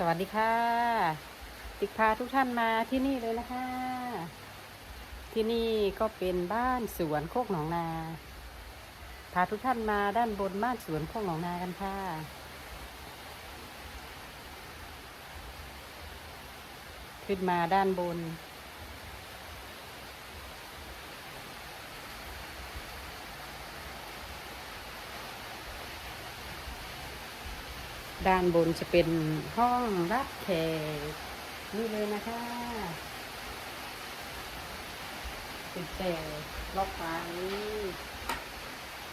สวัสดีค่ะติกพาทุกท่านมาที่นี่เลยนะคะ ที่นี่ก็เป็นบ้านสวนโคกหนองนา พาทุกท่านมาด้านบนบ้านสวนโคกหนองนากันค่ะ ขึ้นมาด้านบน ด้านบนจะเป็นห้องรับแขกนี่เลยนะคะติดแต่ล็อกไว้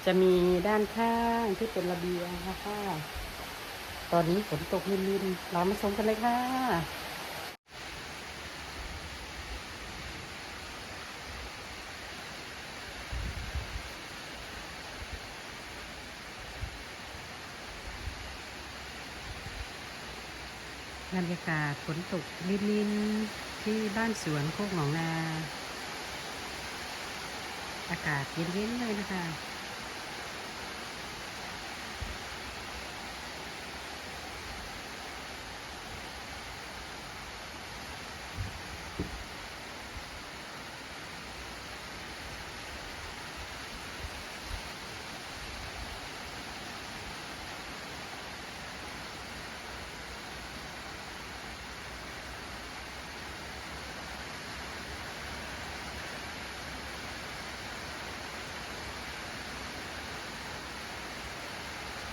จะมีด้านข้างที่เป็นระเบียงนะคะ ตอนนี้ฝนตกลินๆเรามาชมกันเลยค่ะ บรรยากาศฝนตกลินๆที่บ้านสวนโคกหนองนา อากาศเย็นๆเลยนะคะ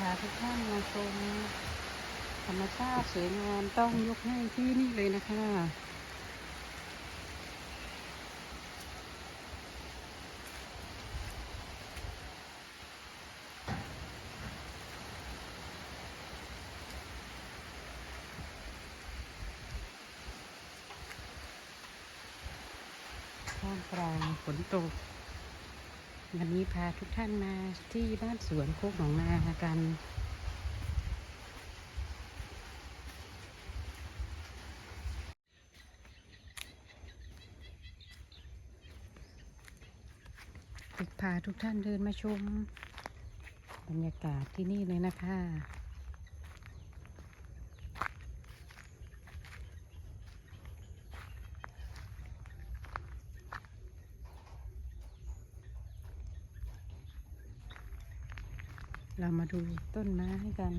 าทุกท่านมาชมธรรมชาติสวยงามต้องยกให้ที่นี่เลยนะคะท่ามกลางฝนตก วันนี้พาทุกท่านมาที่บ้านสวนโคกหนองนากัน พาทุกท่านเดินมาชม บรรยากาศที่นี่เลยนะคะ เรามาดูต้นไม้กัน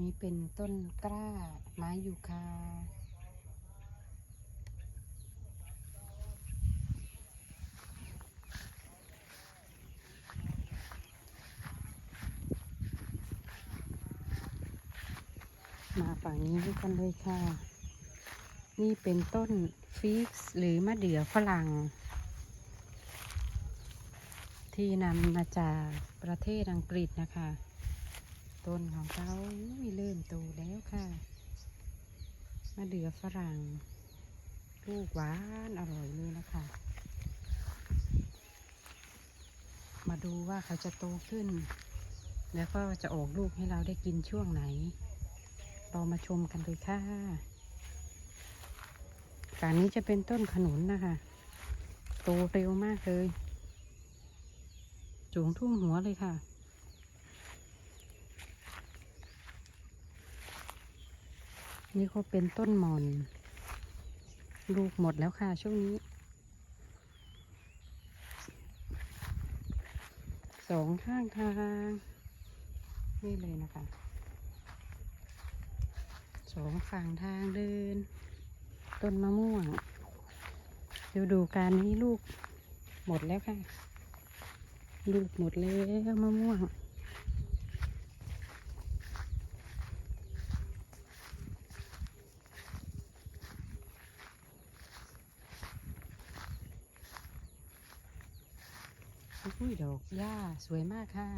นี่เป็นต้นกล้าไม้ยูคามาฝั่งนี้ด้วยกันเลยค่ะ นี่เป็นต้นฟิกซ์หรือมะเดื่อฝรั่ง ที่นำมาจากประเทศอังกฤษนะคะ ต้นของเขาเริ่มโตแล้วค่ะ มะเดือฝรั่ง ลูกหวานอร่อยเลยนะคะ มาดูว่าเขาจะโตขึ้น แล้วก็จะออกลูกให้เราได้กินช่วงไหน เรามาชมกันเลยค่ะฝั่งนี้จะเป็นต้นขนุนนะคะ โตเร็วมากเลยจูงทุ่มหัวเลยค่ะ นี่ก็เป็นต้นหมอน ลูกหมดแล้วค่ะช่วงนี้ สองข้างทาง นี่เลยนะคะ สองฝั่งทางเดิน ต้นมะม่วงฤดูการนี้ลูกหมดแล้วค่ะ ลูกหมดแล้วมะม่วง อุ้ยดอกหญ้าสวยมากค่ะ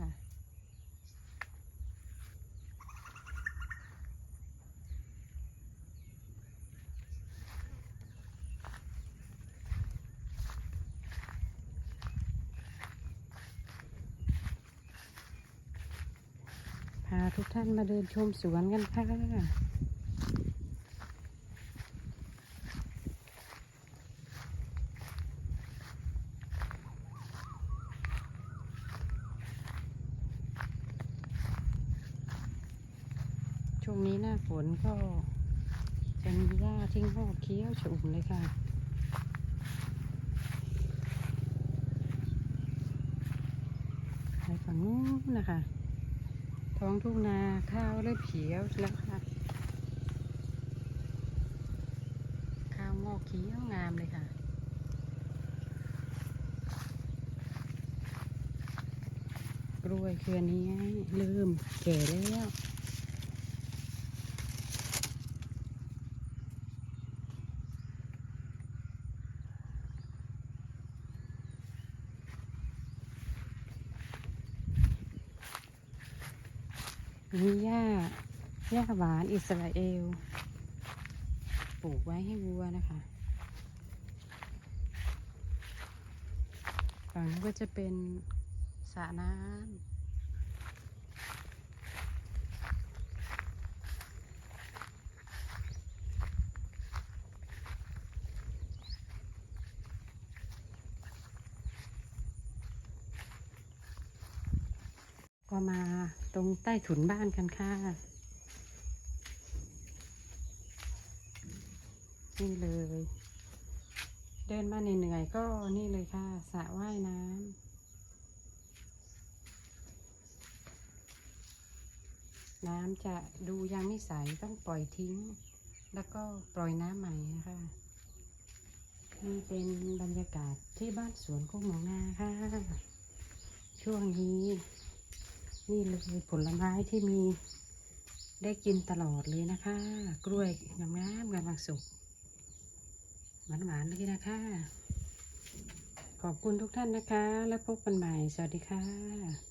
พาทุกท่านมาเดินชมสวนกันค่ะ ช่วงนี้หน้าฝนก็จะมีหญ้าทิ้งหอกเคี้ยวชุ่มเลยค่ะไปฝั่งนู้นนะคะ ท้องทุ่งนาข้าวเริ่มเขียวแล้วค่ะ ข้าวงอกเขียวงามเลยค่ะกล้วยเครือนี้เริ่มแก่แล้ว มีหญ้าหญ้าหวานอิสราเอล ปลูกไว้ให้วัวนะคะฝั่งก็จะเป็นสระน้ำ ก็มาตรงใต้ถุนบ้านกันค่ะ นี่เลย เดินมาเหนื่อยๆก็นี่เลยค่ะสระว่ายน้ำน้ำจะดูยังไม่ใสต้องปล่อยทิ้ง แล้วก็ปล่อยน้ำใหม่นะคะนี่เป็นบรรยากาศที่บ้านสวนโคกหนองนาค่ะ ช่วงนี้ นี่เลยผลไม้ที่มีได้กินตลอดเลยนะคะ กล้วยงามๆกำลังสุกหวานๆเลยนะคะ ขอบคุณทุกท่านนะคะ แล้วพบกันใหม่ สวัสดีค่ะ